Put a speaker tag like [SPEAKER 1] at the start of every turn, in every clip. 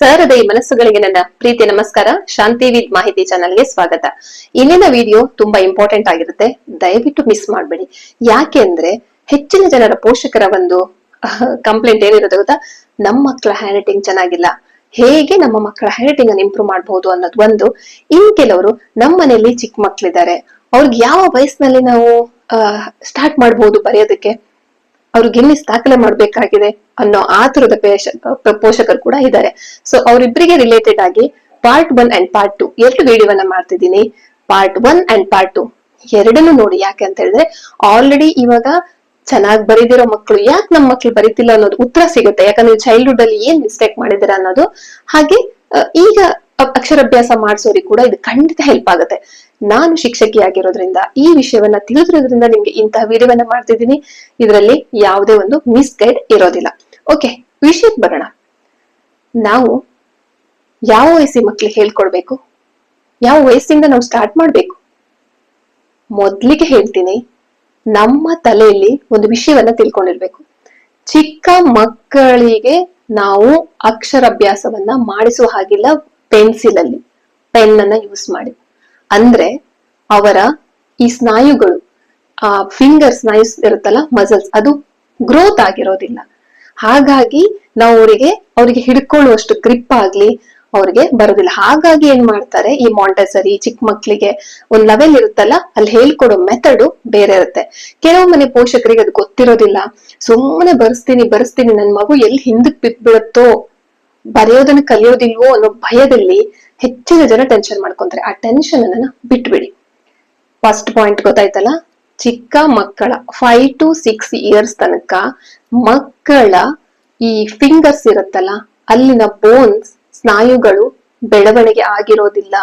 [SPEAKER 1] ಸಹೃದಯ ಮನಸ್ಸುಗಳಿಗೆ ನನ್ನ ಪ್ರೀತಿ ನಮಸ್ಕಾರ. ಶಾಂತಿ ವಿದ್ ಮಾಹಿತಿ ಚಾನಲ್ಗೆ ಸ್ವಾಗತ. ಇಲ್ಲಿನ ವಿಡಿಯೋ ತುಂಬಾ ಇಂಪಾರ್ಟೆಂಟ್ ಆಗಿರುತ್ತೆ. ದಯವಿಟ್ಟು ಮಿಸ್ ಮಾಡಬೇಡಿ. ಯಾಕೆ ಅಂದ್ರೆ ಹೆಚ್ಚಿನ ಜನರ ಪೋಷಕರ ಒಂದು ಕಂಪ್ಲೇಂಟ್ ಏನಿರುತ್ತೆ ಗೊತ್ತಾ? ನಮ್ಮ ಮಕ್ಕಳ ಹ್ಯಾಂಡ್ ಚೆನ್ನಾಗಿಲ್ಲ. ಹೇಗೆ ನಮ್ಮ ಮಕ್ಕಳ ಹ್ಯಾಂಡ್ ರೈಟಿಂಗ್ ಅನ್ನು ಇಂಪ್ರೂವ್ ಮಾಡಬಹುದು ಅನ್ನೋದು ಒಂದು. ಇನ್ ಕೆಲವರು ನಮ್ಮ ಮನೆಯಲ್ಲಿ ಚಿಕ್ಕ ಮಕ್ಕಳಿದ್ದಾರೆ ಅವ್ರಿಗೆ ಯಾವ ವಯಸ್ಸಿನಲ್ಲಿ ನಾವು ಸ್ಟಾರ್ಟ್ ಮಾಡಬಹುದು ಬರೆಯೋದಕ್ಕೆ? ಅವ್ರಿಗೆ ಎಲ್ಲಿ ದಾಖಲೆ ಮಾಡ್ಬೇಕಾಗಿದೆ? ಅನ್ನೋ ಆತುರದ ಪೋಷಕರು ಕೂಡ ಇದ್ದಾರೆ. ಸೊ ಅವರಿಬ್ಬರಿಗೆ ರಿಲೇಟೆಡ್ ಆಗಿ part one and part two ಎರಡು ವಿಡಿಯೋವನ್ನ ಮಾಡ್ತಿದ್ದೀನಿ. Part one and part two ಎರಡನ್ನು ನೋಡಿ ಯಾಕೆ ಅಂತ ಹೇಳಿದ್ರೆ ಆಲ್ರೆಡಿ ಇವಾಗ ಚೆನ್ನಾಗಿ ಬರೀದಿರೋ ಮಕ್ಕಳು ಯಾಕೆ ನಮ್ಮ ಮಕ್ಕಳು ಬರೀತಿಲ್ಲ ಅನ್ನೋದು ಉತ್ತರ ಸಿಗುತ್ತೆ. ಯಾಕಂದ್ರೆ ಚೈಲ್ಡ್ಹುಡ್ ಅಲ್ಲಿ ಏನ್ ಮಿಸ್ಟೇಕ್ ಮಾಡಿದಿರ ಅನ್ನೋದು. ಹಾಗೆ ಈಗ ಅಕ್ಷರಾಭ್ಯಾಸ ಮಾಡಿಸೋರಿಗೆ ಕೂಡ ಇದು ಖಂಡಿತ ಹೆಲ್ಪ್ ಆಗುತ್ತೆ. ನಾನು ಶಿಕ್ಷಕಿಯಾಗಿರೋದ್ರಿಂದ ಈ ವಿಷಯವನ್ನ ತಿಳಿದಿರೋದ್ರಿಂದ ನಿಮ್ಗೆ ಇಂತಹ ವಿಡಿಯೋವನ್ನ ಮಾಡ್ತಿದ್ದೀನಿ. ಇದರಲ್ಲಿ ಯಾವುದೇ ಒಂದು ಮಿಸ್ ಗೈಡ್ ಇರೋದಿಲ್ಲ. ಓಕೆ, ವಿಷಯಕ್ಕೆ ಬರೋಣ. ನಾವು ಯಾವ ವಯಸ್ಸಿನ ಮಕ್ಳಿಗೆ ಹೇಳ್ಕೊಡ್ಬೇಕು? ಯಾವ ವಯಸ್ಸಿಂದ ನಾವು ಸ್ಟಾರ್ಟ್ ಮಾಡ್ಬೇಕು? ಮೊದ್ಲಿಗೆ ಹೇಳ್ತೀನಿ, ನಮ್ಮ ತಲೆಯಲ್ಲಿ ಒಂದು ವಿಷಯವನ್ನ ತಿಳ್ಕೊಂಡಿರ್ಬೇಕು. ಚಿಕ್ಕ ಮಕ್ಕಳಿಗೆ ನಾವು ಅಕ್ಷರಾಭ್ಯಾಸವನ್ನ ಮಾಡಿಸುವ ಹಾಗಿಲ್ಲ ಪೆನ್ಸಿಲ್ ಅಲ್ಲಿ ಪೆನ್ ಅನ್ನ ಯೂಸ್ ಮಾಡಿ. ಅಂದ್ರೆ ಅವರ ಈ ಸ್ನಾಯುಗಳು, ಆ ಫಿಂಗರ್ ಸ್ನಾಯು ಇರುತ್ತಲ್ಲ ಮಸಲ್ಸ್ ಅದು ಗ್ರೋತ್ ಆಗಿರೋದಿಲ್ಲ. ಹಾಗಾಗಿ ನಾವು ಅವರಿಗೆ ಅವರಿಗೆ ಹಿಡ್ಕೊಳ್ಳುವಷ್ಟು ಗ್ರಿಪ್ ಆಗ್ಲಿ ಅವ್ರಿಗೆ ಬರೋದಿಲ್ಲ. ಹಾಗಾಗಿ ಏನ್ ಮಾಡ್ತಾರೆ, ಈ ಮಾಂಟೆಸರಿ ಚಿಕ್ಕ ಮಕ್ಳಿಗೆ ಒಂದ್ ಲೆವೆಲ್ ಇರುತ್ತಲ್ಲ, ಅಲ್ಲಿ ಹೇಳ್ಕೊಡೋ ಮೆಥಡು ಬೇರೆ ಇರುತ್ತೆ. ಕೆಲವು ಮನೆ ಪೋಷಕರಿಗೆ ಅದು ಗೊತ್ತಿರೋದಿಲ್ಲ. ಸುಮ್ಮನೆ ಬರ್ಸ್ತೀನಿ ಬರ್ಸ್ತೀನಿ, ನನ್ ಮಗು ಎಲ್ಲಿ ಹಿಂದಕ್ ಬಿದ್ಬಿಡುತ್ತೋ ಬರೆಯೋದನ್ನ ಕಲಿಯೋದಿಲ್ವೋ ಅನ್ನೋ ಭಯದಲ್ಲಿ ಹೆಚ್ಚಿನ ಜನ ಟೆನ್ಷನ್ ಮಾಡ್ಕೊಂತಾರೆ. ಆ ಟೆನ್ಷನ್ ಅನ್ನ ಬಿಟ್ಬಿಡಿ. ಫಸ್ಟ್ ಪಾಯಿಂಟ್ ಗೊತ್ತಾಯ್ತಲ್ಲ? ಚಿಕ್ಕ ಮಕ್ಕಳ ಫೈವ್ ಟು ಸಿಕ್ಸ್ ಇಯರ್ಸ್ ತನಕ ಮಕ್ಕಳ ಈ ಫಿಂಗರ್ಸ್ ಇರುತ್ತಲ್ಲ, ಅಲ್ಲಿನ ಬೋನ್ಸ್ ಸ್ನಾಯುಗಳು ಬೆಳವಣಿಗೆ ಆಗಿರೋದಿಲ್ಲ.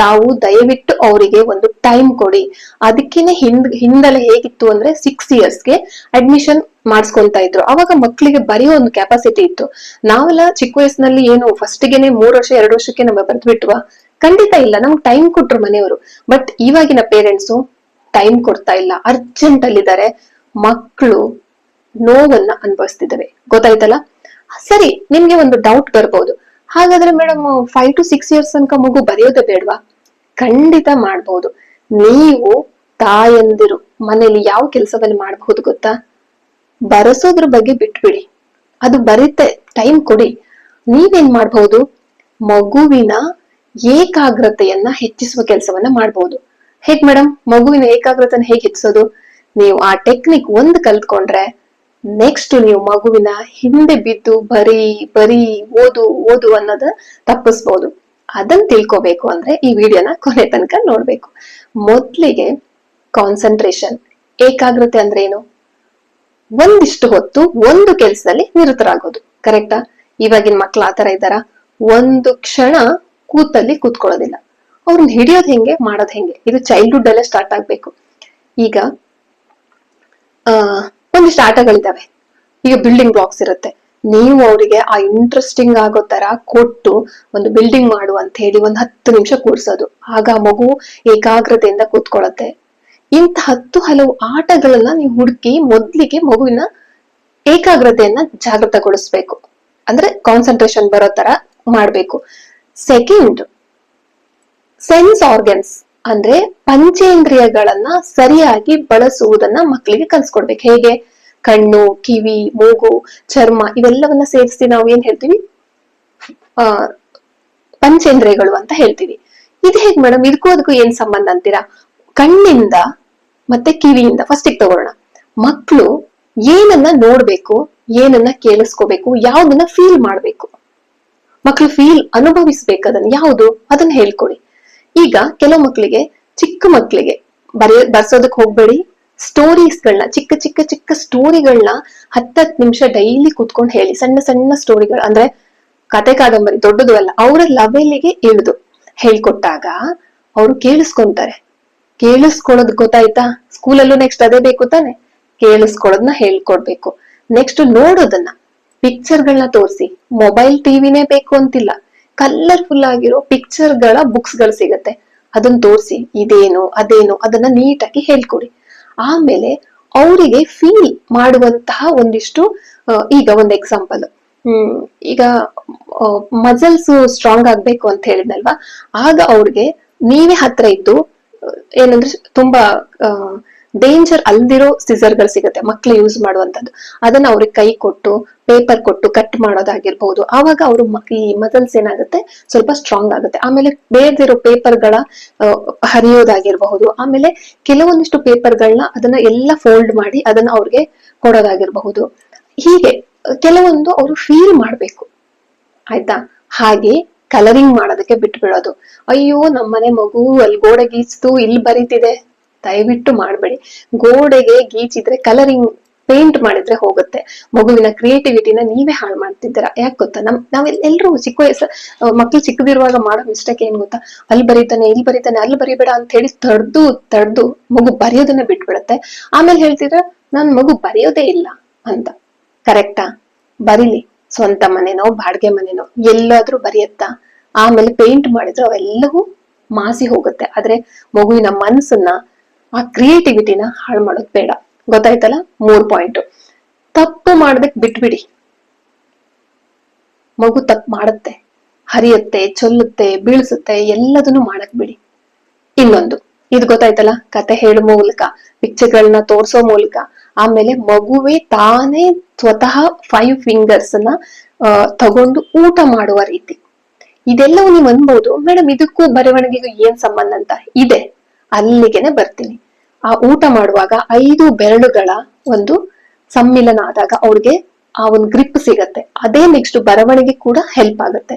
[SPEAKER 1] ತಾವು ದಯವಿಟ್ಟು ಅವರಿಗೆ ಒಂದು ಟೈಮ್ ಕೊಡಿ. ಅದಕ್ಕಿಂತ ಹಿಂದ್ ಹಿಂದಲೆ ಹೇಗಿತ್ತು ಅಂದ್ರೆ ಸಿಕ್ಸ್ ಇಯರ್ಸ್ಗೆ ಅಡ್ಮಿಷನ್ ಮಾಡಿಸ್ಕೊಂತ ಇದ್ರು. ಅವಾಗ ಮಕ್ಕಳಿಗೆ ಬರೆಯೋ ಒಂದು ಕೆಪಾಸಿಟಿ ಇತ್ತು. ನಾವೆಲ್ಲ ಚಿಕ್ಕ ವಯಸ್ಸಿನಲ್ಲಿ ಏನು ಫಸ್ಟ್ಗೆನೆ ಮೂರ್ ವರ್ಷ, ಎರಡು ವರ್ಷಕ್ಕೆ ನಮ್ಮ ಬರೆದ್ಬಿಟ್ವಾ ಖಂಡಿತ ಇಲ್ಲ. ನಮ್ಗೆ ಟೈಮ್ ಕೊಟ್ರು ಮನೆಯವರು. ಬಟ್ ಇವಾಗಿನ ಪೇರೆಂಟ್ಸು ಟೈಮ್ ಕೊಡ್ತಾ ಇಲ್ಲ ಅರ್ಜೆಂಟ್ ಅಲ್ಲಿದ್ದಾರೆ. ಮಕ್ಕಳು ನೋವನ್ನ ಅನುಭವಿಸ್ತಿದ್ದಾವೆ. ಗೊತ್ತಾಯ್ತಲ್ಲ? ಸರಿ, ನಿಮ್ಗೆ ಒಂದು ಡೌಟ್ ಬರ್ಬೋದು. ಹಾಗಾದ್ರೆ madam five to six years ತನಕ ಮಗು ಬರೆಯೋದೇ ಬೇಡವಾ? ಖಂಡಿತ ಮಾಡ್ಬೋದು. ನೀವು ತಾಯಂದಿರು, ಮನೇಲಿ ಯಾವ ಕೆಲಸವನ್ನು ಮಾಡಬಹುದು ಗೊತ್ತಾ? ಬರೆಸೋದ್ರ ಬಗ್ಗೆ ಬಿಟ್ಬಿಡಿ. ಅದು ಬರುತ್ತೆ ಟೈಮ್ ಕೊಡಿ. ನೀವೇನ್ ಮಾಡಬಹುದು? ಮಗುವಿನ ಏಕಾಗ್ರತೆಯನ್ನ ಹೆಚ್ಚಿಸುವ ಕೆಲಸವನ್ನ ಮಾಡಬಹುದು. ಹೇಗ್ ಮೇಡಮ್ ಮಗುವಿನ ಏಕಾಗ್ರತೆನ ಹೇಗೆ ಹೆಚ್ಚಿಸೋದು? ನೀವು ಆ ಟೆಕ್ನಿಕ್ ಒಂದು ಕಲ್ತ್ಕೊಂಡ್ರೆ ನೆಕ್ಸ್ಟ್ ನೀವು ಮಗುವಿನ ಹಿಂದೆ ಬಿದ್ದು ಬರೀ ಬರೀ ಓದು ಓದು ಅನ್ನೋದ ತಪ್ಪಿಸ್ಬೋದು. ಅದನ್ನ ತಿಳ್ಕೊಬೇಕು ಅಂದ್ರೆ ಈ ವಿಡಿಯೋನ ಕೊನೆ ತನಕ ನೋಡ್ಬೇಕು. ಮೊದ್ಲಿಗೆ ಕಾನ್ಸಂಟ್ರೇಷನ್ ಏಕಾಗ್ರತೆ ಅಂದ್ರೆ ಏನು? ಒಂದಿಷ್ಟು ಹೊತ್ತು ಒಂದು ಕೆಲಸದಲ್ಲಿ ನಿರತರಾಗೋದು ಕರೆಕ್ಟಾ ಇವಾಗಿನ ಮಕ್ಳು ಆತರ ಇದ್ದಾರ? ಒಂದು ಕ್ಷಣ ಕೂತಲ್ಲಿ ಕೂತ್ಕೊಳ್ಳೋದಿಲ್ಲ. ಅವ್ರನ್ನ ಹಿಡಿಯೋದ್ ಹೆಂಗೆ, ಮಾಡೋದ್ ಹೆಂಗೆ? ಇದು ಚೈಲ್ಡ್ಹುಡ್ ಅಲ್ಲೇ ಸ್ಟಾರ್ಟ್ ಆಗ್ಬೇಕು. ಈಗ, ಆ ಒಂದಿಷ್ಟು ಆಟಗಳಿದಾವೆ ಈಗ ಬಿಲ್ಡಿಂಗ್ ಬ್ಲಾಕ್ಸ್ ಇರುತ್ತೆ. ನೀವು ಅವರಿಗೆ ಆ ಇಂಟ್ರೆಸ್ಟಿಂಗ್ ಆಗೋ ತರ ಕೊಟ್ಟು ಒಂದು ಬಿಲ್ಡಿಂಗ್ ಮಾಡು ಅಂತ ಹೇಳಿ ಒಂದ್ ಹತ್ತು ನಿಮಿಷ ಕೂರ್ಸೋದು. ಆಗ ಮಗು ಏಕಾಗ್ರತೆಯಿಂದ ಕೂತ್ಕೊಳತ್ತೆ ಇಂತ ಹತ್ತು ಹಲವು ಆಟಗಳನ್ನ ನೀವು ಹುಡುಕಿ ಮೊದ್ಲಿಗೆ ಮಗುವಿನ ಏಕಾಗ್ರತೆಯನ್ನ ಜಾಗೃತಗೊಳಿಸ್ಬೇಕು ಅಂದ್ರೆ ಕಾನ್ಸಂಟ್ರೇಷನ್ ಬರೋ ತರ ಮಾಡ್ಬೇಕು. ಸೆಕೆಂಡ್ ಸೆನ್ಸ್ ಆರ್ಗನ್ಸ್ ಅಂದ್ರೆ ಪಂಚೇಂದ್ರಿಯಗಳನ್ನ ಸರಿಯಾಗಿ ಬಳಸುವುದನ್ನ ಮಕ್ಕಳಿಗೆ ಕಲ್ಸ್ಕೊಡ್ಬೇಕು. ಹೇಗೆ? ಕಣ್ಣು, ಕಿವಿ, ಮೂಗು, ಚರ್ಮ ಇವೆಲ್ಲವನ್ನ ಸೇರಿಸಿ ನಾವು ಏನ್ ಹೇಳ್ತೀವಿ? ಆ, ಪಂಚೇಂದ್ರಿಯಗಳು ಅಂತ ಹೇಳ್ತೀವಿ. ಇದು ಹೇಗ್ ಮೇಡಮ್? ಇದಕ್ಕೂ ಅದಕ್ಕೂ ಏನ್ ಸಂಬಂಧ ಅಂತೀರಾ? ಕಣ್ಣಿಂದ ಮತ್ತೆ ಕಿವಿಯಿಂದ ಫಸ್ಟ್ ತಗೊಳ್ಳೋಣ. ಮಕ್ಕಳು ಏನನ್ನ ನೋಡ್ಬೇಕು, ಏನನ್ನ ಕೇಳಿಸ್ಕೋಬೇಕು, ಯಾವ್ದನ್ನ ಫೀಲ್ ಮಾಡ್ಬೇಕು. ಮಕ್ಕಳು ಫೀಲ್ ಅನುಭವಿಸ್ಬೇಕು ಅದನ್ನ. ಯಾವುದು? ಅದನ್ನ ಹೇಳ್ಕೊಡಿ. ಈಗ ಕೆಲವು ಮಕ್ಕಳಿಗೆ, ಚಿಕ್ಕ ಮಕ್ಕಳಿಗೆ ಬರೆಯ ಬರ್ಸೋದಕ್ ಹೋಗ್ಬೇಡಿ. ಸ್ಟೋರೀಸ್ಗಳನ್ನ ಚಿಕ್ಕ ಚಿಕ್ಕ ಚಿಕ್ಕ ಸ್ಟೋರಿಗಳನ್ನ ಹತ್ತತ್ ನಿಮಿಷ ಡೈಲಿ ಕೂತ್ಕೊಂಡು ಹೇಳಿ. ಸಣ್ಣ ಸಣ್ಣ ಸ್ಟೋರಿಗಳು. ಅಂದ್ರೆ ಕತೆ ಕಾದಂಬರಿ ದೊಡ್ಡದು ಅಲ್ಲ, ಅವರ ಲೆವೆಲ್ಗೆ ಇಳಿದು ಹೇಳ್ಕೊಟ್ಟಾಗ ಅವರು ಕೇಳಿಸ್ಕೊಂತಾರೆ. ಕೇಳಿಸ್ಕೊಳ್ಳೋದ್ ಗೊತ್ತಾಯ್ತಾ? ಸ್ಕೂಲಲ್ಲೂ ನೆಕ್ಸ್ಟ್ ಅದೇ ಬೇಕು ತಾನೆ. ಕೇಳಿಸ್ಕೊಳ್ಳೋದನ್ನ ಹೇಳ್ಕೊಡ್ಬೇಕು. ನೆಕ್ಸ್ಟ್ ನೋಡೋದನ್ನ ಪಿಕ್ಚರ್ಗಳನ್ನ ತೋರಿಸಿ. ಮೊಬೈಲ್ ಟಿವಿನೇ ಬೇಕು ಅಂತಿಲ್ಲ. ಕಲರ್ಫುಲ್ ಆಗಿರೋ ಪಿಕ್ಚರ್ಗಳ ಬುಕ್ಸ್ಗಳು ಸಿಗತ್ತೆ. ಅದನ್ನ ತೋರಿಸಿ, ಇದೇನು, ಅದೇನು, ಅದನ್ನ ನೀಟಾಗಿ ಹೇಳ್ಕೊಡಿ. ಆಮೇಲೆ ಅವರಿಗೆ ಫೀಲ್ ಮಾಡುವಂತಹ ಒಂದಿಷ್ಟು ಈಗ ಒಂದು ಎಕ್ಸಾಂಪಲ್ ಹ್ಮ್, ಈಗ ಮಸಲ್ಸ್ ಸ್ಟ್ರಾಂಗ್ ಆಗ್ಬೇಕು ಅಂತ ಹೇಳಿದ್ನಲ್ವಾ? ಆಗ ಅವ್ರಿಗೆ ನೀವೇ ಹತ್ರ ಇದ್ದು ಏನಂದ್ರೆ ತುಂಬಾ ಡೇಂಜರ್ ಅಲ್ದಿರೋ ಸಿಸರ್ಗಳು ಸಿಗುತ್ತೆ, ಮಕ್ಳು ಯೂಸ್ ಮಾಡುವಂತದ್ದು ಅದನ್ನ ಅವ್ರಿಗೆ ಕೈ ಕೊಟ್ಟು ಪೇಪರ್ ಕೊಟ್ಟು ಕಟ್ ಮಾಡೋದಾಗಿರ್ಬಹುದು ಆವಾಗ ಅವರು ಈ ಮಸಲ್ಸ್ ಏನಾಗುತ್ತೆ? ಸ್ವಲ್ಪ ಸ್ಟ್ರಾಂಗ್ ಆಗುತ್ತೆ. ಆಮೇಲೆ ಬೇಡದಿರೋ ಪೇಪರ್ಗಳ ಹರಿಯೋದಾಗಿರಬಹುದು. ಆಮೇಲೆ ಕೆಲವೊಂದಿಷ್ಟು ಪೇಪರ್ಗಳನ್ನ ಅದನ್ನ ಎಲ್ಲ ಫೋಲ್ಡ್ ಮಾಡಿ ಅದನ್ನ ಅವ್ರಿಗೆ ಕೊಡೋದಾಗಿರಬಹುದು. ಹೀಗೆ, ಕೆಲವೊಂದು ಅವರು ಫೀಲ್ ಮಾಡ್ಬೇಕು. ಆಯ್ತಾ? ಹಾಗೆ ಕಲರಿಂಗ್ ಮಾಡೋದಕ್ಕೆ ಬಿಟ್ಬಿಡೋದು. ಅಯ್ಯೋ, ನಮ್ಮನೆ ಮಗು ಅಲ್ಲಿ ಗೋಡೆ ಗೀಚ್ತು ಇಲ್ಲಿ ಬರೀತಿದೆ. ದಯವಿಟ್ಟು ಮಾಡಬೇಡಿ. ಗೋಡೆಗೆ ಗೀಚಿದ್ರೆ ಕಲರಿಂಗ್ ಪೇಂಟ್ ಮಾಡಿದ್ರೆ ಹೋಗುತ್ತೆ. ಮಗುವಿನ ಕ್ರಿಯೇಟಿವಿಟಿನ ನೀವೇ ಹಾಳು ಮಾಡ್ತಿದ್ದೀರಾ? ಯಾಕೆ ಗೊತ್ತಾ? ನಮ್ ನಾವೆಲ್ಲ ಎಲ್ರು ಚಿಕ್ಕ ವಯಸ್ಸು ಮಕ್ಳು ಚಿಕ್ಕದಿರುವಾಗ ಮಾಡೋ ಮಿಸ್ಟೇಕ್ ಏನ್ ಗೊತ್ತಾ? ಅಲ್ಲಿ ಬರೀತಾನೆ, ಇಲ್ಲಿ ಬರೀತಾನೆ, ಅಲ್ಲಿ ಬರೀಬೇಡ ಅಂತ ಹೇಳಿ ತಡ್ದು ತಡ್ದು ಮಗು ಬರೆಯೋದನ್ನ ಬಿಟ್ಬಿಡತ್ತೆ. ಆಮೇಲೆ ಹೇಳ್ತಿದ್ರೆ, ನನ್ ಮಗು ಬರೆಯೋದೇ ಇಲ್ಲ ಅಂತ. ಕರೆಕ್ಟಾ? ಬರೀಲಿ. ಸ್ವಂತ ಮನೆನೋ, ಬಾಡಿಗೆ ಮನೆನೋ, ಎಲ್ಲಾದ್ರೂ ಬರೆಯತ್ತಾ? ಆಮೇಲೆ ಪೇಂಟ್ ಮಾಡಿದ್ರು ಅವೆಲ್ಲವೂ ಮಾಸಿ ಹೋಗುತ್ತೆ. ಆದ್ರೆ ಮಗುವಿನ ಮನಸ್ಸನ್ನ ಆ ಕ್ರಿಯೇಟಿವಿಟಿನ ಹಾಳು ಮಾಡೋದ್ ಬೇಡ. ಗೊತ್ತಾಯ್ತಲ್ಲ? ಮೂರ್ ಪಾಯಿಂಟ್ ತಪ್ಪು ಮಾಡ್ಬೇಕ್ ಬಿಟ್ಬಿಡಿ. ಮಗು ತಪ್ಪು ಮಾಡುತ್ತೆ. ಹರಿಯುತ್ತೆ, ಚೊಲ್ಲುತ್ತೆ, ಬೀಳ್ಸುತ್ತೆ, ಎಲ್ಲದನ್ನು ಮಾಡಕ್ ಬಿಡಿ. ಇನ್ನೊಂದು. ಇದು ಗೊತ್ತಾಯ್ತಲ್ಲ? ಕತೆ ಹೇಳೋ ಮೂಲಕ ಪಿಕ್ಚರ್ಗಳನ್ನ ತೋರ್ಸೋ ಮೂಲಕ. ಆಮೇಲೆ ಮಗುವೇ ತಾನೇ ಸ್ವತಃ ಫೈವ್ ಫಿಂಗರ್ಸ್ ಅನ್ನ ತಗೊಂಡು ಊಟ ಮಾಡುವ ರೀತಿ. ಇದೆಲ್ಲವೂ ನೀವು ಅನ್ಬೋದು. ಮೇಡಮ್, ಇದಕ್ಕೂ ಬರವಣಿಗೆಗೂ ಏನ್ ಸಂಬಂಧ ಅಂತ? ಇದೆ. ಅಲ್ಲಿಗೆನೆ ಬರ್ತೀನಿ. ಆ ಊಟ ಮಾಡುವಾಗ ಐದು ಬೆರಳುಗಳ ಒಂದು ಸಮ್ಮಿಲನ ಆದಾಗ ಅವ್ರಿಗೆ ಆ ಒಂದು ಗ್ರಿಪ್ ಸಿಗತ್ತೆ. ಅದೇ ನೆಕ್ಸ್ಟ್ ಬರವಣಿಗೆ ಕೂಡ ಹೆಲ್ಪ್ ಆಗುತ್ತೆ.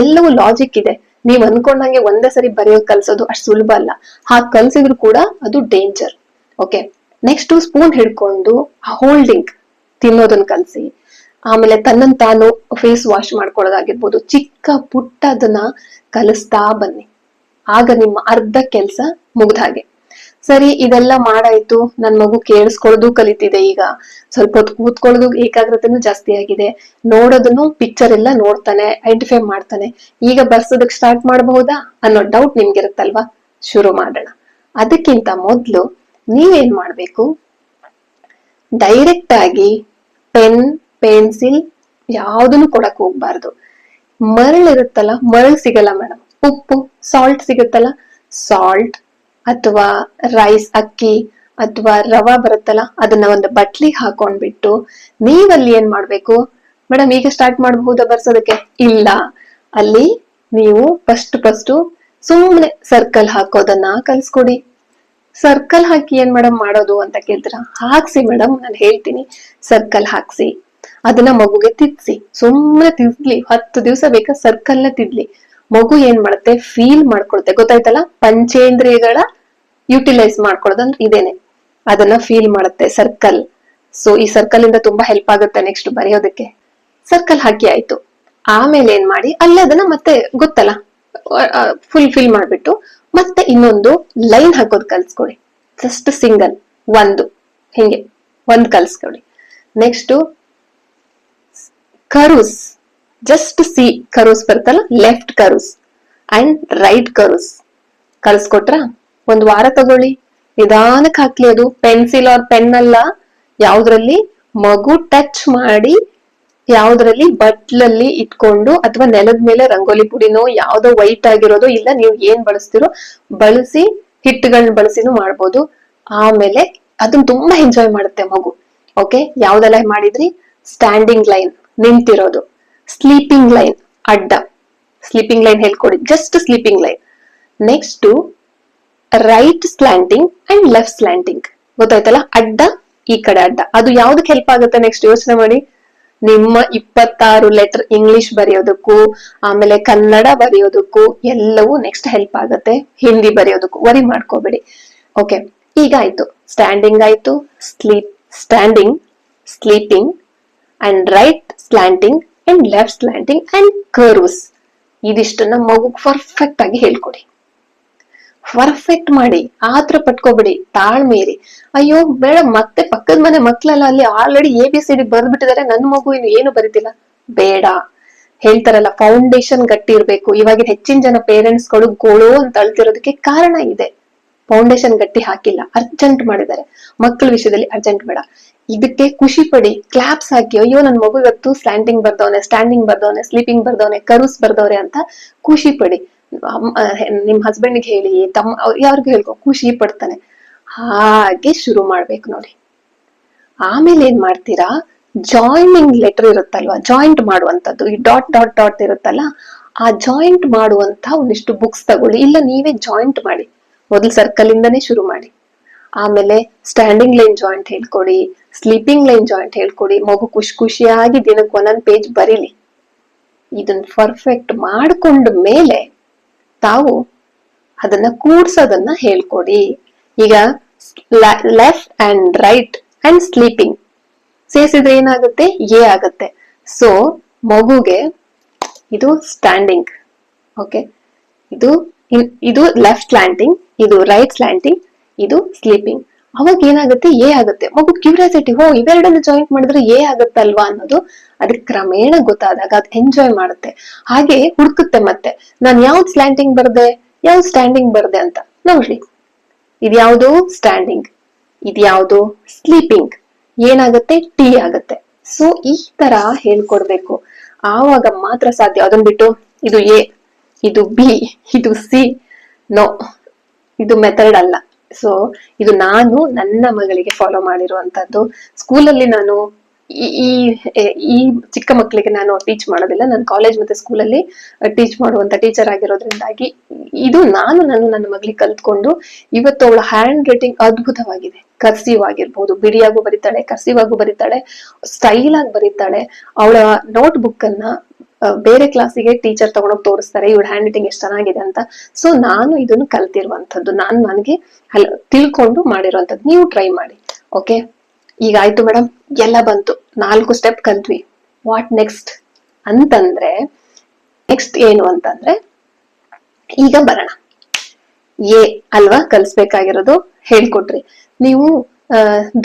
[SPEAKER 1] ಎಲ್ಲವೂ ಲಾಜಿಕ್ ಇದೆ. ನೀವ್ ಅನ್ಕೊಂಡಂಗೆ ಒಂದೇ ಸರಿ ಬರೆಯೋದ್ ಕಲ್ಸೋದು ಅಷ್ಟು ಸುಲಭ ಅಲ್ಲ. ಹಾಗೆ ಕಲ್ಸಿದ್ರು ಕೂಡ ಅದು ಡೇಂಜರ್ ಓಕೆ ನೆಕ್ಸ್ಟ್ ಸ್ಪೂನ್ ಹಿಡ್ಕೊಂಡು ಹೋಲ್ಡಿಂಗ್ ತಿನ್ನೋದನ್ನ ಕಲ್ಸಿ. ಆಮೇಲೆ ತನ್ನನ್ ತಾನು ಫೇಸ್ ವಾಶ್ ಮಾಡ್ಕೊಳ್ಳೋದಾಗಿರ್ಬೋದು. ಚಿಕ್ಕ ಪುಟ್ಟದನ್ನ ಕಲಿಸ್ತಾ ಬನ್ನಿ. ಆಗ ನಿಮ್ಮ ಅರ್ಧ ಕೆಲ್ಸ ಮುಗ್ದ ಹಾಗೆ. ಸರಿ, ಇದೆಲ್ಲ ಮಾಡಾಯ್ತು. ನನ್ ಮಗು ಕೇಳಿಸ್ಕೊಳ್ಳೋದು ಕಲಿತಿದೆ ಈಗ. ಸ್ವಲ್ಪ ಹೊತ್ತು ಕೂತ್ಕೊಳ್ಳೋದು ಏಕಾಗ್ರತೆನೂ ಜಾಸ್ತಿ ಆಗಿದೆ. ನೋಡೋದನ್ನು ಪಿಕ್ಚರ್ ಎಲ್ಲ ನೋಡ್ತಾನೆ ಐಡೆಂಟಿಫೈ ಮಾಡ್ತಾನೆ. ಈಗ ಬರ್ಸೋದಕ್ ಸ್ಟಾರ್ಟ್ ಮಾಡಬಹುದಾ? ಅನ್ನೋ ಡೌಟ್ ನಿಮ್ಗಿರುತ್ತಲ್ವಾ? ಶುರು ಮಾಡೋಣ. ಅದಕ್ಕಿಂತ ಮೊದ್ಲು ನೀವೇನ್ ಮಾಡ್ಬೇಕು? ಡೈರೆಕ್ಟ್ ಆಗಿ ಪೆನ್ ಪೆನ್ಸಿಲ್ ಯಾವ್ದನ್ನು ಕೊಡಕ್ ಹೋಗ್ಬಾರ್ದು. ಮರಳಿರುತ್ತಲ್ಲ, ಮರಳು ಸಿಗಲ್ಲ ಮೇಡಮ್ ಉಪ್ಪು ಸಾಲ್ಟ್ ಸಿಗುತ್ತಲ್ಲ? ಸಾಲ್ಟ್ ಅಥವಾ ರೈಸ್ ಅಕ್ಕಿ ಅಥವಾ ರವಾ ಬರುತ್ತಲ್ಲ, ಅದನ್ನ ಒಂದು ಬಟ್ಲಿ ಹಾಕೊಂಡ್ಬಿಟ್ಟು ನೀವಲ್ಲಿ ಏನ್ ಮಾಡ್ಬೇಕು? ಮೇಡಮ್ ಈಗ ಸ್ಟಾರ್ಟ್ ಮಾಡಬಹುದಾ ಬರ್ಸೋದಕ್ಕೆ? ಇಲ್ಲ. ಅಲ್ಲಿ ನೀವು ಫಸ್ಟ್ ಫಸ್ಟ್ ಸುಮ್ಮನೆ ಸರ್ಕಲ್ ಹಾಕೋದನ್ನ ಕಲ್ಸ್ಕೊಡಿ. ಸರ್ಕಲ್ ಹಾಕಿ ಏನ್ ಮೇಡಮ್ ಮಾಡೋದು ಅಂತ ಕೇಳ್ತೀರಾ? ಹಾಕ್ಸಿ ಮೇಡಮ್ ನಾನು ಹೇಳ್ತೀನಿ. ಸರ್ಕಲ್ ಹಾಕ್ಸಿ. ಅದನ್ನ ಮಗುಗೆ ತಿದ್ಸಿ. ಸುಮ್ಮನೆ ತಿದ್ಲಿ. ಹತ್ತು ದಿವಸ ಬೇಕಾ ಸರ್ಕಲ್ನ ತಿದ್ಲಿ. ಮಗು ಏನ್ ಮಾಡುತ್ತೆ? ಫೀಲ್ ಮಾಡ್ಕೊಳುತ್ತೆ. ಗೊತ್ತಾಯ್ತಲ್ಲ? ಪಂಚೇಂದ್ರಿಯಗಳ ಯುಟಿಲೈಸ್ ಮಾಡ್ಕೊಳ್ಳೋದಂದ್ರೆ ಇದೇನೆ. ಅದನ್ನ ಫೀಲ್ ಮಾಡುತ್ತೆ ಸರ್ಕಲ್ ಸೊ ಈ ಸರ್ಕಲ್ ಇಂದ ತುಂಬಾ ಹೆಲ್ಪ್ ಆಗುತ್ತೆ ನೆಕ್ಸ್ಟ್ ಬರೆಯೋದಕ್ಕೆ. ಸರ್ಕಲ್ ಹಾಕಿ ಆಯ್ತು. ಆಮೇಲೆ ಏನ್ ಮಾಡಿ? ಅಲ್ಲೇ ಅದನ್ನ ಮತ್ತೆ ಗೊತ್ತಲ್ಲ? ಫುಲ್ ಫಿಲ್ ಮಾಡ್ಬಿಟ್ಟು ಮತ್ತೆ ಇನ್ನೊಂದು ಲೈನ್ ಹಾಕೋದ್ ಕಲ್ಸ್ಕೊಡಿ. ಜಸ್ಟ್ ಸಿಂಗಲ್ ಒಂದು. ಹಿಂಗೆ. ಒಂದ್ ಕಲ್ಸ್ಕೊಡಿ. Next curves. Just C curves ಬರ್ತಲ್ಲ left curves and right curves ಕಲ್ಸ್ಕೊಟ್ರ ಒಂದ್ ವಾರ ತಗೊಳ್ಳಿ. ನಿಧಾನಕ್ಕೆ ಹಾಕ್ಲಿ ಅದು. ಪೆನ್ಸಿಲ್ ಆರ್ ಪೆನ್ ಅಲ್ಲ, ಯಾವ್ದ್ರಲ್ಲಿ? ಮಗು ಟಚ್ ಮಾಡಿ ಯಾವ್ದ್ರಲ್ಲಿ? ಬಟ್ಲಲ್ಲಿ ಇಟ್ಕೊಂಡು ಅಥವಾ ನೆಲದ ಮೇಲೆ ರಂಗೋಲಿ ಪುಡಿನೋ, ಯಾವ್ದೋ ವೈಟ್ ಆಗಿರೋದು, ಇಲ್ಲ ನೀವು ಏನ್ ಬಳಸ್ತಿರೋ, ಬಳಸಿ ಹಿಟ್ಟುಗಳನ್ನ ಬಳಸಿನೂ ಮಾಡ್ಬೋದು. ಆಮೇಲೆ ಅದನ್ನ ತುಂಬಾ ಎಂಜಾಯ್ ಮಾಡುತ್ತೆ ಮಗು. ಓಕೆ ಯಾವ್ದೆಲ್ಲ ಮಾಡಿದ್ರಿ? ಸ್ಟ್ಯಾಂಡಿಂಗ್ ಲೈನ್ ನಿಂತಿರೋದು. ಸ್ಲೀಪಿಂಗ್ ಲೈನ್ ಅಡ್ಡ. ಸ್ಲೀಪಿಂಗ್ ಲೈನ್ ಹೇಳ್ಕೊಡಿ just sleeping line next right slanting and left slanting ಗೊತ್ತಾಯ್ತಲ್ಲ? ಅಡ್ಡ, ಈ ಕಡೆ ಅಡ್ಡ. ಅದು ಯಾವ್ದಕ್ಕೆ ಹೆಲ್ಪ್ ಆಗುತ್ತೆ ನೆಕ್ಸ್ಟ್ ಯೋಚನೆ ಮಾಡಿ? ನಿಮ್ಮ ಇಪ್ಪತ್ತಾರು ಲೆಟರ್ ಇಂಗ್ಲಿಷ್ ಬರೆಯೋದಕ್ಕೂ, ಆಮೇಲೆ ಕನ್ನಡ ಬರೆಯೋದಕ್ಕೂ ಎಲ್ಲವೂ ನೆಕ್ಸ್ಟ್ ಹೆಲ್ಪ್ ಆಗುತ್ತೆ. ಹಿಂದಿ ಬರೆಯೋದಕ್ಕೂ. ವರಿ ಮಾಡ್ಕೋಬೇಡಿ. ಓಕೆ ಈಗ ಆಯ್ತು. ಸ್ಟ್ಯಾಂಡಿಂಗ್ ಆಯ್ತು. Sleep standing sleeping and right slanting and left landing and curves ಇದಿಷ್ಟನ್ನ ಮಗು ಪರ್ಫೆಕ್ಟ್ ಆಗಿ ಹೇಳ್ಕೊಡಿ. ಪರ್ಫೆಕ್ಟ್ ಮಾಡಿ, ಆತರ ಪಟ್ಕೋಬಿಡಿ ತಾಳ್ಮೇರಿ ಅಯ್ಯೋ, ಬೇಡ, ಮತ್ತೆ ಪಕ್ಕದ ಮನೆ ಮಕ್ಳೆಲ್ಲ ಅಲ್ಲಿ already A B C D ಬರ್ದ್ಬಿಟ್ಟಿದ್ದಾರೆ ನನ್ನ ಮಗು ಇನ್ನು ಏನು ಬರೀತಿಲ್ಲ? ಬೇಡ. ಹೇಳ್ತಾರಲ್ಲ ಫೌಂಡೇಶನ್ ಗಟ್ಟಿ ಇರ್ಬೇಕು. ಇವಾಗಿನ ಹೆಚ್ಚಿನ ಜನ ಪೇರೆಂಟ್ಸ್ಗಳು ಗೋಳು ಅಂತ ಅಳ್ತಿರೋದಕ್ಕೆ ಕಾರಣ ಇದೆ. ಫೌಂಡೇಶನ್ ಗಟ್ಟಿ ಹಾಕಿಲ್ಲ ಅರ್ಜೆಂಟ್ ಮಾಡಿದ್ದಾರೆ. ಮಕ್ಕಳ ವಿಷಯದಲ್ಲಿ ಅರ್ಜೆಂಟ್ ಬೇಡ. ಇದಕ್ಕೆ ಖುಷಿ ಪಡಿ ಕ್ಲಾಪ್ಸ್ ಹಾಕಿ, ಅಯ್ಯೋ, ನನ್ ಮಗು ಇವತ್ತು ಸ್ಟ್ಯಾಂಡಿಂಗ್ ಬರ್ದವನೆ ಸ್ಟ್ಯಾಂಡಿಂಗ್ ಬರ್ದವನೆ ಸ್ಲೀಪಿಂಗ್ ಬರ್ದವನೆ, ಕರುಸ್ ಬರ್ದವ್ರೆ ಅಂತ ಖುಷಿ ಪಡಿ. ನಿಮ್ ಹಸ್ಬೆಂಡ್ಗೆ ಹೇಳಿ, ತಮ್ಮ ಯಾರಿಗೂ ಹೇಳ್ಕೊ, ಖುಷಿ ಪಡ್ತಾನೆ. ಹಾಗೆ ಶುರು ಮಾಡ್ಬೇಕು ನೋಡಿ. ಆಮೇಲೆ ಏನ್ ಮಾಡ್ತೀರಾ? ಜಾಯಿನಿಂಗ್ ಲೆಟರ್ ಇರುತ್ತಲ್ವಾ ಜಾಯಿಂಟ್ ಮಾಡುವಂತದ್ದು ಈ ಡಾಟ್ ಡಾಟ್ ಡಾಟ್ ಇರುತ್ತಲ್ಲ, ಆ ಜಾಯಿಂಟ್ ಮಾಡುವಂತ ಒಂದಿಷ್ಟು ಬುಕ್ಸ್ ತಗೊಳ್ಳಿ. ಇಲ್ಲ, ನೀವೇ ಜಾಯಿಂಟ್ ಮಾಡಿ. ಮೊದಲು ಸರ್ಕಲ್ ಇಂದನೇ ಶುರು ಮಾಡಿ. ಆಮೇಲೆ ಸ್ಟ್ಯಾಂಡಿಂಗ್ ಲೈನ್ ಜಾಯಿಂಟ್ ಹೇಳ್ಕೊಡಿ ಸ್ಲೀಪಿಂಗ್ ಲೈನ್ ಜಾಯಿಂಟ್ ಹೇಳ್ಕೊಡಿ. ಮಗು ಖುಷಿ ಖುಷಿಯಾಗಿ ದಿನಕ್ಕೆ ಒಂದೊಂದು ಪೇಜ್ ಬರೀಲಿ. ಇದನ್ನ ಪರ್ಫೆಕ್ಟ್ ಮಾಡಿಕೊಂಡ ಮೇಲೆ ತಾವು ಅದನ್ನ ಕೂಡ್ಸೋದನ್ನ ಹೇಳ್ಕೊಡಿ. ಈಗ left and right and sleeping ಸೇರಿಸಿದ್ರೆ ಏನಾಗುತ್ತೆ? ಎ ಆಗುತ್ತೆ. ಸೊ ಮಗುಗೆ ಇದು ಸ್ಟ್ಯಾಂಡಿಂಗ್ ಓಕೆ ಇದು ಇದು ಲೆಫ್ಟ್ ಸ್ಲ್ಯಾಂಟಿಂಗ್ ಇದು ರೈಟ್ ಸ್ಲ್ಯಾಂಟಿಂಗ್ ಇದು ಸ್ಲೀಪಿಂಗ್ ಅವಾಗ ಏನಾಗುತ್ತೆ? ಎ ಆಗುತ್ತೆ. ಮಗು ಕ್ಯೂರಿಯಾಸಿಟಿ ಹೋ ಇವೆರಡನ್ನು ಜಾಯಿಂಟ್ ಮಾಡಿದ್ರೆ ಎ ಆಗುತ್ತಲ್ವಾ ಅನ್ನೋದು ಅದಕ್ಕೆ ಕ್ರಮೇಣ ಗೊತ್ತಾದಾಗ ಅದು ಎಂಜಾಯ್ ಮಾಡುತ್ತೆ. ಹಾಗೆ ಹುಡುಕುತ್ತೆ ಮತ್ತೆ. ನಾನು ಯಾವ್ದು ಸ್ಲ್ಯಾಂಟಿಂಗ್ ಬರ್ದೆ? ಯಾವ್ದು ಸ್ಟ್ಯಾಂಡಿಂಗ್ ಬರ್ದೆ ಅಂತ. ನೋಡ್ರಿ. ಇದ್ಯಾವುದು ಸ್ಟ್ಯಾಂಡಿಂಗ್ ಇದ್ಯಾವುದು ಸ್ಲೀಪಿಂಗ್ ಏನಾಗುತ್ತೆ? ಟೀ ಆಗುತ್ತೆ. ಸೊ ಈ ತರ ಹೇಳ್ಕೊಡ್ಬೇಕು. ಆವಾಗ ಮಾತ್ರ ಸಾಧ್ಯ. ಅದನ್ನ ಬಿಟ್ಟು ಇದು ಎ, ಇದು ಬಿ, ಇದು ಸಿ. ನೋ. ಇದು ಮೆಥಡ್ ಅಲ್ಲ. ಸೊ ಇದು ನಾನು ನನ್ನ ಮಗಳಿಗೆ ಫಾಲೋ ಮಾಡಿರುವಂತದ್ದು. ಸ್ಕೂಲಲ್ಲಿ ನಾನು ಈ, ಈ- ಚಿಕ್ಕ ಮಕ್ಕಳಿಗೆ ನಾನು ಟೀಚ್ ಮಾಡೋದಿಲ್ಲ. ನಾನು ಕಾಲೇಜ್ ಮತ್ತೆ ಸ್ಕೂಲಲ್ಲಿ ಟೀಚ್ ಮಾಡುವಂತ ಟೀಚರ್ ಆಗಿರೋದ್ರಿಂದಾಗಿ ಇದು ನಾನು ನಾನು ನನ್ನ ಮಗಳಿಗೆ ಕಲ್ತ್ಕೊಂಡು ಇವತ್ತು ಅವಳ ಹ್ಯಾಂಡ್ ರೈಟಿಂಗ್ ಅದ್ಭುತವಾಗಿದೆ. ಕರ್ಸಿವ್ ಆಗಿರ್ಬೋದು, ಬಿಡಿಯಾಗೂ ಬರೀತಾಳೆ ಕರ್ಸಿವ್ ಆಗು ಬರೀತಾಳೆ ಸ್ಟೈಲ್ ಆಗಿ ಬರೀತಾಳೆ. ಅವಳ ನೋಟ್ ಬುಕ್ ಅನ್ನ ಬೇರೆ ಕ್ಲಾಸಿಗೆ ಟೀಚರ್ ತಗೊಂಡೋಗಿ ತೋರಿಸ್ತಾರೆ ಇವ್ರ ಹ್ಯಾಂಡ್ ರೈಟಿಂಗ್ ಎಷ್ಟು ಚೆನ್ನಾಗಿದೆ ಅಂತ. ಸೊ ನಾನು ಇದನ್ನು ಕಲ್ತಿರುವಂತದ್ದು ನಾನು ನನಗೆ ತಿಳ್ಕೊಂಡು ಮಾಡಿರುವಂತದ್ದು ನೀವು ಟ್ರೈ ಮಾಡಿ. ಓಕೆ ಈಗ ಆಯ್ತು ಮೇಡಮ್ ಎಲ್ಲ ಬಂತು. ನಾಲ್ಕು ಸ್ಟೆಪ್ ಕಲ್ತ್ವಿ. ವಾಟ್ ನೆಕ್ಸ್ಟ್ ಅಂತಂದ್ರೆ ನೆಕ್ಸ್ಟ್ ಏನು ಅಂತಂದ್ರೆ, ಈಗ ಬರೋಣ. ಎ ಅಲ್ವಾ? ಕಲ್ಸ್ಬೇಕಾಗಿರೋದು. ಹೇಳ್ಕೊಟ್ರಿ. ನೀವು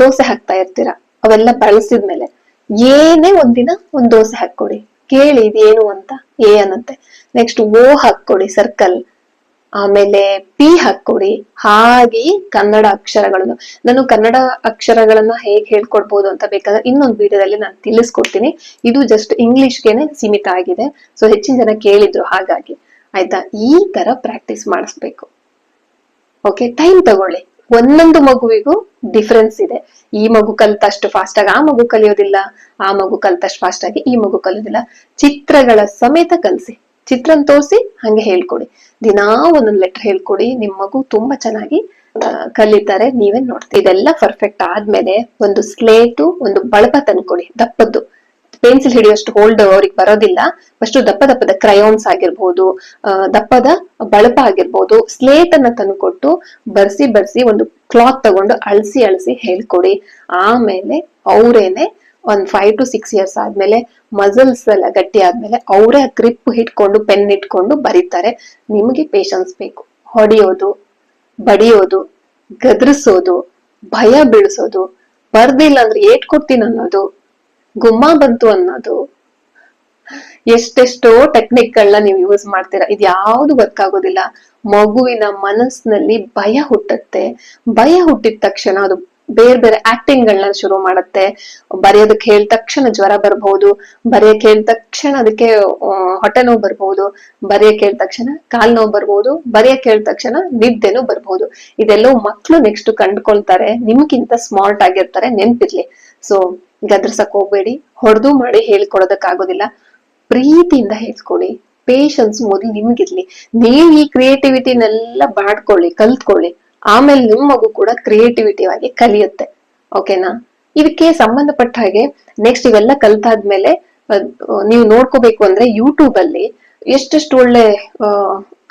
[SPEAKER 1] ದೋಸೆ ಹಾಕ್ತಾ ಇರ್ತೀರಾ. ಅವೆಲ್ಲ ಬಳಸಿದ್ಮೇಲೆ. ಏನೇ ಒಂದಿನ ಒಂದ್ ದೋಸೆ ಹಾಕೊಡಿ ಕೇಳಿ ಇದೇನು ಅಂತ? ಎ ಅನ್ನತ್ತೆ. ನೆಕ್ಸ್ಟ್ ಓ ಹಾಕೊಡಿ ಸರ್ಕಲ್ ಆಮೇಲೆ ಪಿ ಹಾಕೊಡಿ ಹಾಗೆ ಕನ್ನಡ ಅಕ್ಷರಗಳನ್ನು. ನಾನು ಕನ್ನಡ ಅಕ್ಷರಗಳನ್ನ ಹೇಗೆ ಹೇಳ್ಕೊಡ್ಬೋದು ಅಂತ ಬೇಕಾದ್ರೆ ಇನ್ನೊಂದು ವಿಡಿಯೋದಲ್ಲಿ ನಾನು ತಿಳಿಸ್ಕೊಡ್ತೀನಿ. ಇದು ಜಸ್ಟ್ ಇಂಗ್ಲಿಷ್ಗೆನೆ ಸೀಮಿತ ಆಗಿದೆ. ಸೊ ಹೆಚ್ಚಿನ ಜನ ಕೇಳಿದ್ರು ಹಾಗಾಗಿ. ಆಯ್ತಾ? ಈ ತರ ಪ್ರಾಕ್ಟೀಸ್ ಮಾಡಿಸ್ಬೇಕು. ಓಕೆ ಟೈಮ್ ತಗೊಳ್ಳಿ. ಒಂದೊಂದು ಮಗುವಿಗೂ ಡಿಫ್ರೆನ್ಸ್ ಇದೆ. ಈ ಮಗು ಕಲ್ತಷ್ಟು ಫಾಸ್ಟ್ ಆಗಿ ಆ ಮಗು ಕಲಿಯೋದಿಲ್ಲ, ಆ ಮಗು ಕಲ್ತಷ್ಟು ಫಾಸ್ಟ್ ಆಗಿ ಈ ಮಗು ಕಲಿಯೋದಿಲ್ಲ. ಚಿತ್ರಗಳ ಸಮೇತ ಕಲಿಸಿ, ಚಿತ್ರನ್ ತೋರಿಸಿ, ಹಂಗೆ ಹೇಳ್ಕೊಡಿ. ದಿನಾ ಒಂದೊಂದು ಲೆಟರ್ ಹೇಳ್ಕೊಡಿ, ನಿಮ್ ಮಗು ತುಂಬಾ ಚೆನ್ನಾಗಿ ಕಲಿತಾರೆ, ನೀವೇ ನೋಡ್ತೀವಿ ಇದೆಲ್ಲ ಪರ್ಫೆಕ್ಟ್ ಆದ್ಮೇಲೆ ಒಂದು ಸ್ಲೇಟು ಒಂದು ಬಳಪ ತಂದ್ಕೊಡಿ, ದಪ್ಪದ್ದು. ಪೆನ್ಸಿಲ್ ಹಿಡಿಯೋಷ್ಟು ಹೋಲ್ಡ್ ಅವ್ರಿಗೆ ಬರೋದಿಲ್ಲ. ಫಸ್ಟ್ ದಪ್ಪ ದಪ್ಪದ ಕ್ರಯೋನ್ಸ್ ಆಗಿರ್ಬೋದು ಆ, ದಪ್ಪದ ಬಳಪ ಆಗಿರ್ಬೋದು ಸ್ಲೇಟ್ ಅನ್ನ ತಂದುಕೊಟ್ಟು ಬರ್ಸಿ ಬರ್ಸಿ ಒಂದು ಕ್ಲಾತ್ ತಗೊಂಡು ಅಳಸಿ ಅಳಸಿ ಹೇಳ್ಕೊಡಿ. ಆಮೇಲೆ ಅವರೇನೆ ಒಂದ್ ಫೈವ್ ಟು ಸಿಕ್ಸ್ ಇಯರ್ಸ್ ಆದ್ಮೇಲೆ ಮಸಲ್ಸ್ ಎಲ್ಲ ಗಟ್ಟಿ ಆದ್ಮೇಲೆ ಅವರೇ ಗ್ರಿಪ್ ಹಿಡ್ಕೊಂಡು ಪೆನ್ ಇಟ್ಕೊಂಡು ಬರೀತಾರೆ. ನಿಮಗೆ ಪೇಶನ್ಸ್ ಬೇಕು. ಹೊಡೆಯೋದು ಬಡಿಯೋದು ಗದ್ರಿಸೋದು ಭಯ ಬೀಳಿಸೋದು ಬರ್ದಿಲ್ಲ ಅಂದ್ರೆ ಏಟ್ ಕೊಡ್ತೀನಿ ಅನ್ನೋದು. ಗುಮ್ಮ ಬಂತು ಅನ್ನೋದು. ಎಷ್ಟೆಷ್ಟೋ ಟೆಕ್ನಿಕ್ ಗಳನ್ನ ನೀವು ಯೂಸ್ ಮಾಡ್ತೀರಾ. ಇದು ಯಾವ್ದು ವರ್ಕ್ ಆಗೋದಿಲ್ಲ ಮಗುವಿನ ಮನಸ್ಸಿನಲ್ಲಿ ಭಯ ಹುಟ್ಟತ್ತೆ. ಭಯ ಹುಟ್ಟಿದ ತಕ್ಷಣ ಅದು ಬೇರೆ ಬೇರೆ ಆಕ್ಟಿಂಗ್ ಗಳನ್ನ ಶುರು ಮಾಡುತ್ತೆ. ಬರೆಯೋದಕ್ಕೆ ಹೇಳಿದ ತಕ್ಷಣ ಜ್ವರ ಬರಬಹುದು ಬರೆಯಕ್ಕೆ ಹೇಳಿದ ತಕ್ಷಣ ಅದಕ್ಕೆ ಹೊಟ್ಟೆ ನೋವು ಬರ್ಬಹುದು ಬರೆಯಕ್ಕೆ ಹೇಳಿದ ತಕ್ಷಣ ಕಾಲ್ ನೋವು ಬರ್ಬಹುದು ಬರೆಯಕ್ಕೆ ಹೇಳಿದ ತಕ್ಷಣ ನಿದ್ದೆನೂ ಬರಬಹುದು ಇದೆಲ್ಲವೂ ಮಕ್ಕಳು ನೆಕ್ಸ್ಟ್ ಕಂಡ್ಕೊಳ್ತಾರೆ. ನಿಮ್ಗಿಂತ ಸ್ಮಾರ್ಟ್ ಆಗಿರ್ತಾರೆ. ನೆನ್ಪಿರ್ಲಿ. ಸೊ ಗದ್ರಸಕ್ ಹೋಗ್ಬೇಡಿ, ಹೊಡೆದು ಮಾಡಿ ಹೇಳ್ಕೊಡೋದಕ್ಕಾಗೋದಿಲ್ಲ. ಪ್ರೀತಿಯಿಂದ ಹೇಳ್ಕೊಡಿ ಪೇಶನ್ಸ್ ಮೊದಲು ನಿಮ್ಗಿರ್ಲಿ. ನೀವ್ ಈ ಕ್ರಿಯೇಟಿವಿಟಿನೆಲ್ಲ ಬಾಡ್ಕೊಳ್ಳಿ, ಕಲ್ತ್ಕೊಳ್ಳಿ. ಆಮೇಲೆ ನಿಮ್ ಮಗು ಕೂಡ ಕ್ರಿಯೇಟಿವಿಟಿ ಆಗಿ ಕಲಿಯುತ್ತೆ. ಓಕೆನಾ ಇದಕ್ಕೆ ಸಂಬಂಧಪಟ್ಟ ಹಾಗೆ ನೆಕ್ಸ್ಟ್ ಇವೆಲ್ಲ ಕಲ್ತಾದ್ಮೇಲೆ ನೀವು ನೋಡ್ಕೋಬೇಕು ಅಂದ್ರೆ ಯೂಟ್ಯೂಬ್ ಅಲ್ಲಿ ಎಷ್ಟೆಷ್ಟು ಒಳ್ಳೆ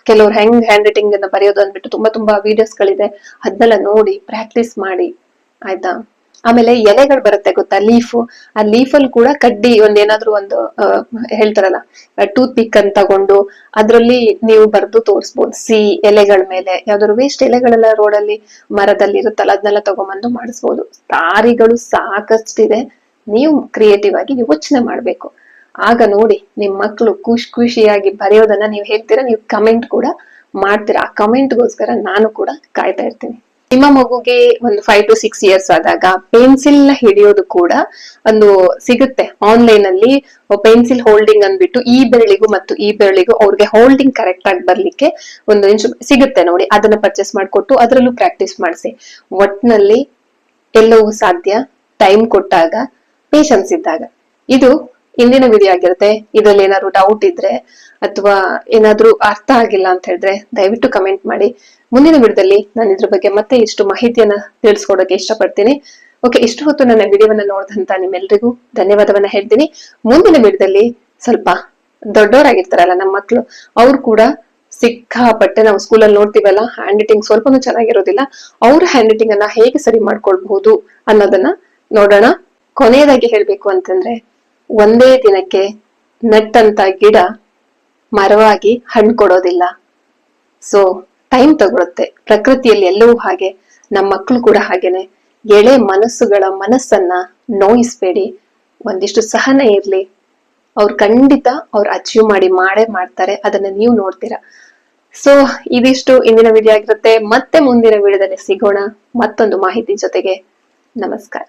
[SPEAKER 1] ಕೆಲವ್ರು ಹೆಂಗ್ ಹ್ಯಾಂಡ್ ರೈಟಿಂಗ್ ಅನ್ನ ಬರೆಯೋದು ಅಂದ್ಬಿಟ್ಟು ತುಂಬಾ ತುಂಬಾ ವಿಡಿಯೋಸ್ ಗಳಿದೆ. ಅದನ್ನೆಲ್ಲ ನೋಡಿ ಪ್ರಾಕ್ಟೀಸ್ ಮಾಡಿ. ಆಯ್ತಾ? ಆಮೇಲೆ ಎಲೆಗಳು ಬರುತ್ತೆ ಗೊತ್ತಾ? ಲೀಫ್ ಆ ಲೀಫ್ ಅಲ್ಲಿ ಕೂಡ ಕಡ್ಡಿ ಒಂದ್ ಏನಾದ್ರು ಒಂದು ಹೇಳ್ತಾರಲ್ಲ ಟೂತ್ ಪಿಕ್ ಅಂತ ತಗೊಂಡು ಅದ್ರಲ್ಲಿ ನೀವು ಬರೆದು ತೋರಿಸ್ಬೋದು. ಸಿ ಎಲೆಗಳ ಮೇಲೆ. ಯಾವ್ದಾದ್ರು ವೇಸ್ಟ್ ಎಲೆಗಳೆಲ್ಲ ರೋಡಲ್ಲಿ ಮರದಲ್ಲಿ ಇರುತ್ತಲ್ಲ, ಅದನ್ನೆಲ್ಲ ತಗೊಂಬಂದು ಮಾಡಿಸ್ಬೋದು. ದಾರಿಗಳು ಸಾಕಷ್ಟಿದೆ ನೀವು ಕ್ರಿಯೇಟಿವ್ ಆಗಿ ಯೋಚನೆ ಮಾಡ್ಬೇಕು. ಆಗ ನೋಡಿ, ನಿಮ್ ಮಕ್ಕಳು ಖುಷಿ ಖುಷಿಯಾಗಿ ಬರೆಯೋದನ್ನ ನೀವು ಹೇಳ್ತೀರಾ? ನೀವು ಕಮೆಂಟ್ ಕೂಡ ಮಾಡ್ತೀರಾ. ಆ ಕಮೆಂಟ್ಗೋಸ್ಕರ ನಾನು ಕೂಡ ಕಾಯ್ತಾ ಇರ್ತೀನಿ. ನಿಮ್ಮ ಮಗುಗೆ ಒಂದು ಫೈವ್ ಟು ಸಿಕ್ಸ್ ಇಯರ್ಸ್ ಆದಾಗ ಪೆನ್ಸಿಲ್ನ ಹಿಡಿಯೋದು ಕೂಡ ಒಂದು ಸಿಗುತ್ತೆ ಆನ್ಲೈನ್ ಅಲ್ಲಿ. ಪೆನ್ಸಿಲ್ ಹೋಲ್ಡಿಂಗ್ ಅಂದ್ಬಿಟ್ಟು ಈ ಬೆರಳಿಗೂ ಮತ್ತು ಈ ಬೆರಳಿಗೂ ಅವ್ರಿಗೆ ಹೋಲ್ಡಿಂಗ್ ಕರೆಕ್ಟ್ ಆಗಿ ಬರ್ಲಿಕ್ಕೆ ಒಂದು ಸಿಗುತ್ತೆ ನೋಡಿ. ಅದನ್ನ ಪರ್ಚೇಸ್ ಮಾಡಿಕೊಟ್ಟು ಅದರಲ್ಲೂ ಪ್ರಾಕ್ಟೀಸ್ ಮಾಡಿಸಿ. ಒಟ್ನಲ್ಲಿ ಎಲ್ಲವೂ ಸಾಧ್ಯ. ಟೈಮ್ ಕೊಟ್ಟಾಗ ಪೇಷನ್ಸ್ ಇದ್ದಾಗ. ಇದು ಇಂದಿನ ವಿಧಿ ಆಗಿರುತ್ತೆ. ಇದರಲ್ಲಿ ಏನಾದ್ರು ಡೌಟ್ ಇದ್ರೆ ಅಥವಾ ಏನಾದ್ರೂ ಅರ್ಥ ಆಗಿಲ್ಲ ಅಂತ ಹೇಳಿದ್ರೆ ದಯವಿಟ್ಟು ಕಮೆಂಟ್ ಮಾಡಿ. ಮುಂದಿನ ವಿಡಿಯೋದಲ್ಲಿ ನಾನು ಇದ್ರ ಬಗ್ಗೆ ಮತ್ತೆ ಇಷ್ಟು ಮಾಹಿತಿಯನ್ನ ತಿಳಿಸ್ಕೊಡೋಕೆ ಇಷ್ಟಪಡ್ತೀನಿ. ಓಕೆ ಇಷ್ಟು ಹೊತ್ತು ನನ್ನ ವಿಡಿಯೋವನ್ನ ನೋಡಿದಂತ ನಿಮ್ಮೆಲ್ರಿಗೂ ಧನ್ಯವಾದವನ್ನ ಹೇಳ್ತೀನಿ. ಮುಂದಿನ ವಿಡಿಯೋದಲ್ಲಿ ಸ್ವಲ್ಪ ದೊಡ್ಡವರಾಗಿರ್ತಾರಲ್ಲ ನಮ್ಮ ಮಕ್ಕಳು ಅವ್ರು ಕೂಡ ಸಿಕ್ಕಾಪಟ್ಟೆ ನಾವು ಸ್ಕೂಲಲ್ಲಿ ನೋಡ್ತೀವಲ್ಲ ಹ್ಯಾಂಡ್ ರೈಟಿಂಗ್ ಸ್ವಲ್ಪನೂ ಚೆನ್ನಾಗಿರೋದಿಲ್ಲ, ಅವ್ರ ಹ್ಯಾಂಡ್ ರೈಟಿಂಗ್ ಅನ್ನ ಹೇಗೆ ಸರಿ ಮಾಡ್ಕೊಳ್ಬಹುದು ಅನ್ನೋದನ್ನ ನೋಡೋಣ. ಕೊನೆಯದಾಗಿ ಹೇಳ್ಬೇಕು ಅಂತಂದ್ರೆ, ಒಂದೇ ದಿನಕ್ಕೆ ನಟ್ಟಂತ ಗಿಡ ಮರವಾಗಿ ಹಣ್ಣು ಕೊಡೋದಿಲ್ಲ. ಸೊ ಟೈಮ್ ತಗೊಳುತ್ತೆ. ಪ್ರಕೃತಿಯಲ್ಲಿ ಎಲ್ಲವೂ ಹಾಗೆ. ನಮ್ಮ ಮಕ್ಕಳು ಕೂಡ ಹಾಗೇನೆ. ಎಳೆ ಮನಸ್ಸುಗಳ ಮನಸ್ಸನ್ನ ನೋಯಿಸ್ಬೇಡಿ. ಒಂದಿಷ್ಟು ಸಹನ ಇರ್ಲಿ. ಅವ್ರು ಖಂಡಿತ ಅವ್ರು ಅಚೀವ್ ಮಾಡಿ ಮಾಡೇ ಮಾಡ್ತಾರೆ. ಅದನ್ನ ನೀವು ನೋಡ್ತೀರಾ. ಸೊ ಇದಿಷ್ಟು ಇಂದಿನ ವಿಡಿಯೋ ಆಗಿರುತ್ತೆ. ಮತ್ತೆ ಮುಂದಿನ ವಿಡಿಯೋದಲ್ಲಿ ಸಿಗೋಣ. ಮತ್ತೊಂದು ಮಾಹಿತಿ ಜೊತೆಗೆ. ನಮಸ್ಕಾರ.